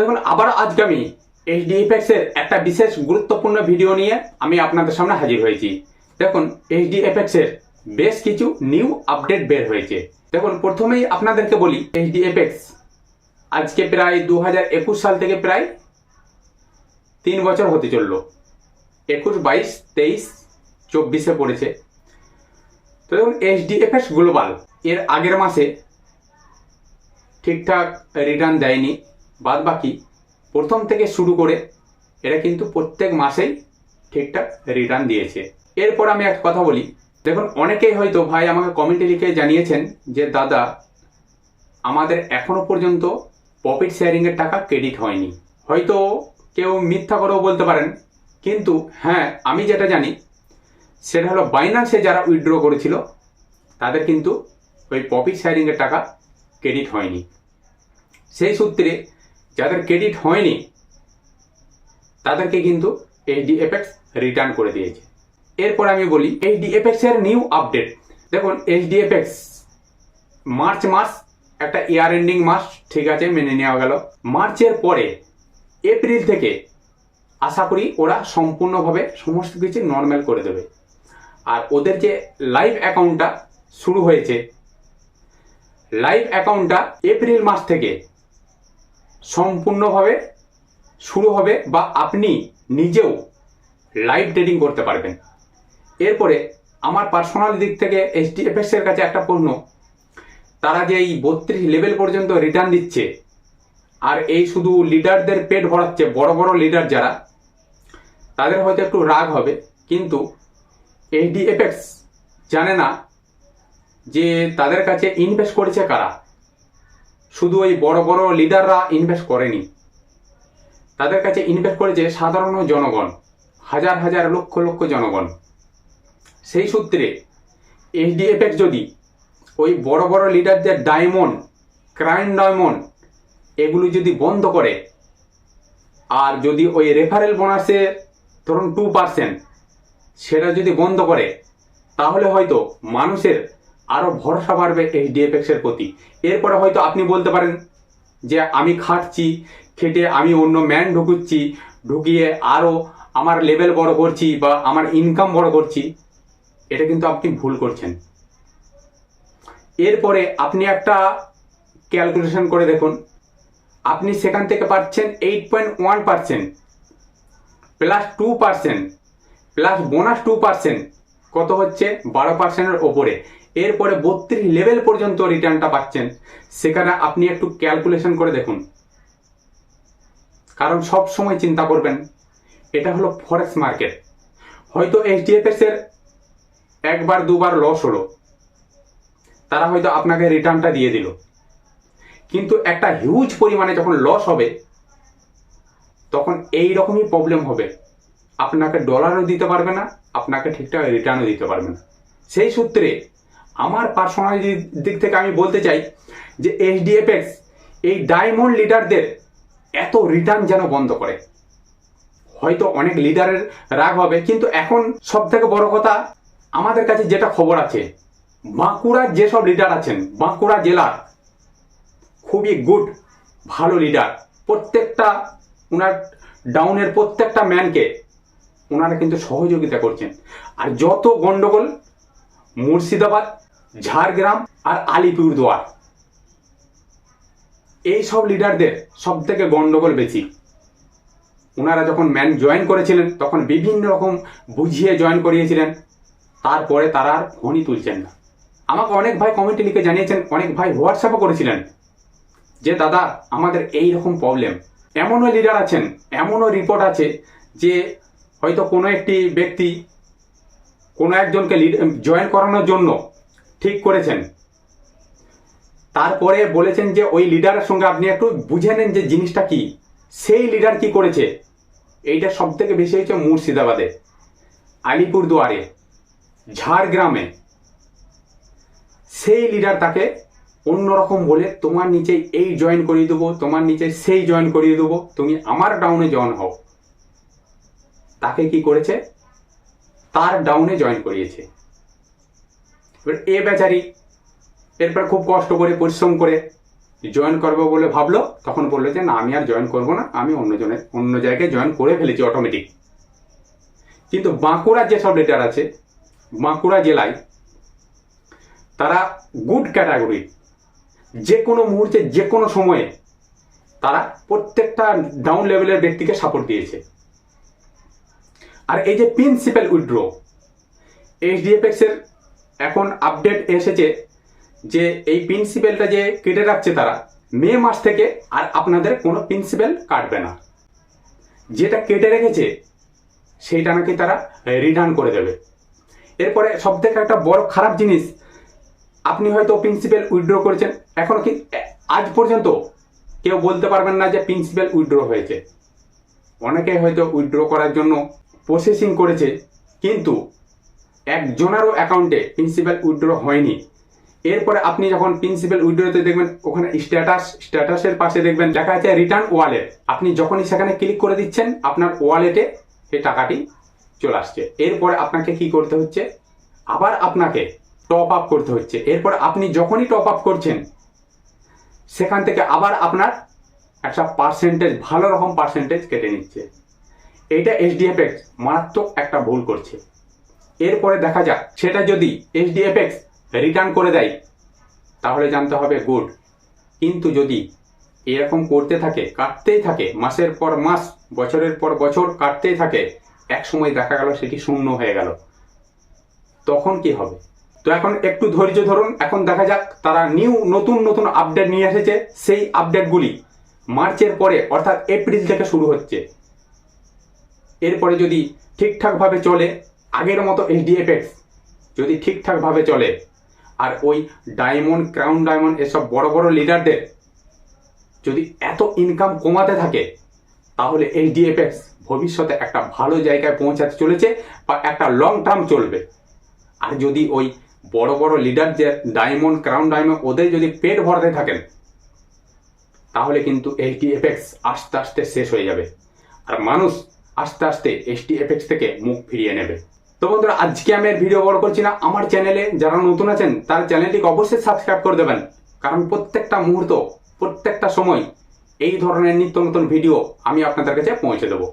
দেখুন আবার আজকে আমি এইচডিএফএক্স এর একটা বিশেষ গুরুত্বপূর্ণ ভিডিও নিয়ে আমি আপনাদের সামনে হাজির হয়েছি। দেখুন এইচডিএফএক্স এর বেশ কিছু নিউ আপডেট বের হয়েছে। দেখুন, প্রথমেই আপনাদেরকে বলি এইচডিএফএক্স আজকে প্রায় দু হাজার একুশ সাল থেকে প্রায় তিন বছর হতে চলল। একুশ, বাইশ, তেইশ, চব্বিশে পড়েছে। তো দেখুন এইচডিএফএক্স গ্লোবাল এর আগের মাসে ঠিকঠাক রিটার্ন দেয়নি। বাদ বাকি প্রথম থেকে শুরু করে এরা কিন্তু প্রত্যেক মাসেই ঠিকঠাক রিটার্ন দিয়েছে। এরপর আমি একটা কথা বলি। দেখুন, অনেকেই হয়তো ভাই আমাকে কমেন্টে লিখে জানিয়েছেন যে, দাদা, আমাদের এখনও পর্যন্ত প্রফিট শেয়ারিংয়ের টাকা ক্রেডিট হয়নি। হয়তো কেউ মিথ্যা করেও বলতে পারেন, কিন্তু হ্যাঁ আমি যেটা জানি, সেটা হলো বাইনান্সে যারা উইথড্র করেছিল, তাদের কিন্তু ওই প্রফিট শেয়ারিংয়ের টাকা ক্রেডিট হয়নি। সেই সূত্রে যাদের ক্রেডিট হয়নি, তাদেরকে কিন্তু এইচডিএফএক্স রিটার্ন করে দিয়েছে। এরপর আমি বলি এইচডিএফএক্স এর নিউ আপডেট দেখুন এইচডিএফএক্স মার্চ মাস, একটা ইয়ার এন্ডিং মাস, ঠিক আছে, মেনে নেওয়া গেল। মার্চের পরে, এপ্রিল থেকে আশা করি ওরা সম্পূর্ণভাবে সমস্ত কিছু নর্মাল করে দেবে। আর ওদের যে লাইভ অ্যাকাউন্টটা শুরু হয়েছে লাইভ অ্যাকাউন্টটা এপ্রিল মাস থেকে সম্পূর্ণভাবে শুরু হবে বা আপনি নিজেও লাইভ ট্রেডিং করতে পারবেন। এরপরে আমার পার্সোনাল দিক থেকে এইচডিএফএস এর কাছে একটা প্রশ্ন। তারা যে এই বত্রিশ লেভেল পর্যন্ত রিটার্ন দিচ্ছে, আর এই শুধু লিডারদের পেট ভরাচ্ছে, বড় বড় লিডার যারা, তাদের হয়তো একটু রাগ হবে, কিন্তু এইচডিএফএক্স জানে না যে তাদের কাছে ইনভেস্ট করেছে কারা। শুধু ওই বড় বড় লিডাররা ইনভেস্ট করেনি। তাদের কাছে ইনভেস্ট করেছে সাধারণ জনগণ, হাজার হাজার লক্ষ লক্ষ জনগণ। সেই সূত্রে এইচডিএফএক্স যদি ওই বড় বড় লিডারদের ডায়মন্ড ক্রাইম ডায়মন্ড এগুলো যদি বন্ধ করে, আর যদি ওই রেফারেল বোনাসে ধরুন টু পার্সেন্ট সেটা যদি বন্ধ করে, তাহলে হয়তো মানুষের আরও ভরসা বাড়বে এইচডিএফএক্স এর প্রতি। এরপরে হয়তো আপনি বলতে পারেন যে আমি খাটছি, খেটে আমি অন্য ম্যান ঢুকুচ্ছি, ঢুকিয়ে আরও আমার লেভেল বড় করছি বা আমার ইনকাম বড় করছি, এটা কিন্তু আপনি ভুল করছেন। এরপরে আপনি একটা ক্যালকুলেশন করে দেখুন। আপনি সেখান থেকে পাচ্ছেন eight point one percent plus two percent plus bonus two percent কত হচ্ছে? বারো পার্সেন্টের ওপরে। এরপরে বত্রিশ লেভেল পর্যন্ত রিটার্নটা পাচ্ছেন। সেখানে আপনি একটু ক্যালকুলেশন করে দেখুন। কারণ সব সময় চিন্তা করবেন, এটা হলো ফরেক্স মার্কেট হয়তো এইচডিএফএস এর একবার, দুবার লস হলো। তারা হয়তো আপনাকে রিটার্নটা দিয়ে দিল। কিন্তু একটা হিউজ পরিমাণে যখন লস হবে, তখন এই রকমই প্রবলেম হবে। আপনাকে ডলারও দিতে পারবে না, আপনাকে ঠিকঠাক রিটার্নও দিতে পারবে না। সেই সূত্রে আমার পার্সোনাল দিক থেকে আমি বলতে চাই যে এইচডিএফএক্স এই ডায়মন্ড লিডারদের এত রিটার্ন যেন বন্ধ করে। হয়তো অনেক লিডারের রাগ হবে, কিন্তু এখন সব থেকে বড় কথা, আমাদের কাছে যেটা খবর আছে বাঁকুড়ার যেসব লিডার আছেন, বাঁকুড়া জেলার খুবই গুড ভালো লিডার প্রত্যেকটা ওনার ডাউনের প্রত্যেকটা ম্যানকে ওনারা কিন্তু সহযোগিতা করছেন। আর যত গণ্ডগোল মুর্শিদাবাদ ঝাড়গ্রাম আর আলিপুরদুয়ার। এই সব লিডারদের সব থেকে গন্ডগোল বেশি। ওনারা যখন ম্যান জয়েন করেছিলেন, তখন বিভিন্ন রকম বুঝিয়ে জয়েন করিয়েছিলেন। তারপরে তারা আর ফোনই তুলছেন না। আমাকে অনেক ভাই কমেন্টে লিখে জানিয়েছেন, অনেক ভাই হোয়াটসঅ্যাপও করেছিলেন যে, দাদা, আমাদের এই রকম প্রবলেম এমনও লিডার আছেন, এমনও রিপোর্ট আছে যে, হয়তো কোনো একটি ব্যক্তি কোনো একজনকে জয়েন করানোর জন্য ঠিক করেছেন। তারপরে বলেছেন যে ওই লিডারের সঙ্গে আপনি একটু বুঝে নেন যে জিনিসটা কি। সেই লিডার কি করেছে? এইটা সব থেকে বেশি হয়েছে মুর্শিদাবাদে, আলিপুরদুয়ারে, ঝাড়গ্রামে। সেই লিডার তাকে অন্যরকম বলে, তোমার নিচে এই জয়েন করিয়ে দেবো, তোমার নিচে সেই জয়েন করিয়ে দেবো, তুমি আমার ডাউনে জয়েন হও। তাকে কি করেছে? তার ডাউনে জয়েন করিয়েছে। এবার এ বেচারি, এরপর খুব কষ্ট করে, পরিশ্রম করে জয়েন করব বলে ভাবলো, তখন বলল যে, না, আমি আর জয়েন করব না, আমি অন্য জনের, অন্য জায়গায় জয়েন করে ফেলেছি অটোমেটিক কিন্তু বাঁকুড়ার যেসব লিডার আছে, বাঁকুড়া জেলায়, তারা গুড ক্যাটাগরি যে কোনো মুহূর্তে, যে কোনো সময়ে, তারা প্রত্যেকটা ডাউন লেভেলের ব্যক্তিকে সাপোর্ট দিয়েছে। আর এই যে প্রিন্সিপাল উইথড্র এইচডিএফএক্স এর এখন আপডেট এসেছে যে এই প্রিন্সিপালটা যে কেটে রাখছে তারা, মে মাস থেকে আর আপনাদের কোনো প্রিন্সিপাল কাটবে না। যেটা কেটে রেখেছে, সেইটা নাকি তারা রিটার্ন করে দেবে। এরপরে সব থেকে একটা বড় খারাপ জিনিস, আপনি হয়তো প্রিন্সিপাল উইথড্র করেছেন। এখনও কি আজ পর্যন্ত কেউ বলতে পারবেন না যে প্রিন্সিপাল উইথড্র হয়েছে। অনেকে হয়তো উইথড্র করার জন্য প্রসেসিং করেছে, কিন্তু একজনেরও অ্যাকাউন্টে প্রিন্সিপাল উইথড্র হয়নি। এরপরে আপনি যখন প্রিন্সিপাল উইথড্রতে দেখবেন, ওখানে স্ট্যাটাস স্ট্যাটাসের পাশে দেখবেন, লেখা আছে রিটার্ন ওয়ালেট আপনি যখনই সেখানে ক্লিক করে দিচ্ছেন, আপনার ওয়ালেটে সেই টাকাটি চলে আসছে। এরপরে আপনাকে কি করতে হচ্ছে? আবার আপনাকে টপ আপ করতে হচ্ছে। এরপরে আপনি যখনই টপ আপ করছেন, সেখান থেকে আবার আপনার একটা পার্সেন্টেজ ভালো রকম পার্সেন্টেজ কেটে নিচ্ছে। এইটা এইচডিএফএক্স মারাত্মক একটা ভুল করছে। এরপরে দেখা যাক, সেটা যদি এইচডিএফএক্স রিটার্ন করে দেয়, তাহলে জানতে হবে গুড কিন্তু যদি এরকম করতে থাকে, কাটতেই থাকে, মাসের পর মাস, বছরের পর বছর কাটতেই থাকে এক সময় দেখা গেল সেটি শূন্য হয়ে গেল। তখন কি হবে? তো এখন একটু ধৈর্য ধরুন, এখন দেখা যাক, তারা নিউ নতুন নতুন আপডেট নিয়ে এসেছে, সেই আপডেটগুলি মার্চের পরে, অর্থাৎ এপ্রিল থেকে শুরু হচ্ছে। এরপরে যদি ঠিকঠাকভাবে চলে আগের মতো এইচডিএফএক্স যদি ঠিকঠাকভাবে চলে, আর ওই ডায়মন্ড ক্রাউন ডায়মন্ড এসব বড় বড় লিডারদের যদি এত ইনকাম কমাতে থাকে, তাহলে এইচডিএফএক্স ভবিষ্যতে একটা ভালো জায়গায় পৌঁছাতে চলেছে বা একটা লং টার্ম চলবে। আর যদি ওই বড় বড় লিডার যে ডায়মন্ড ক্রাউন ডায়মন্ড ওদের যদি পেট ভরতে থাকেন, তাহলে কিন্তু এইচডিএফএক্স আস্তে আস্তে শেষ হয়ে যাবে। আর মানুষ আস্তে আস্তে এইচডিএফএক্স থেকে মুখ ফিরিয়ে নেবে। তো বন্ধুরা, আজকে আমি ভিডিও বড় করছি না। আমার চ্যানেলে যারা নতুন আছেন, তার চ্যানেলটিকে অবশ্যই সাবস্ক্রাইব করে দেবেন। কারণ প্রত্যেকটা মুহূর্ত, প্রত্যেকটা সময় এই ধরনের নিত্য নতুন ভিডিও আমি আপনাদের কাছে পৌঁছে দেবো।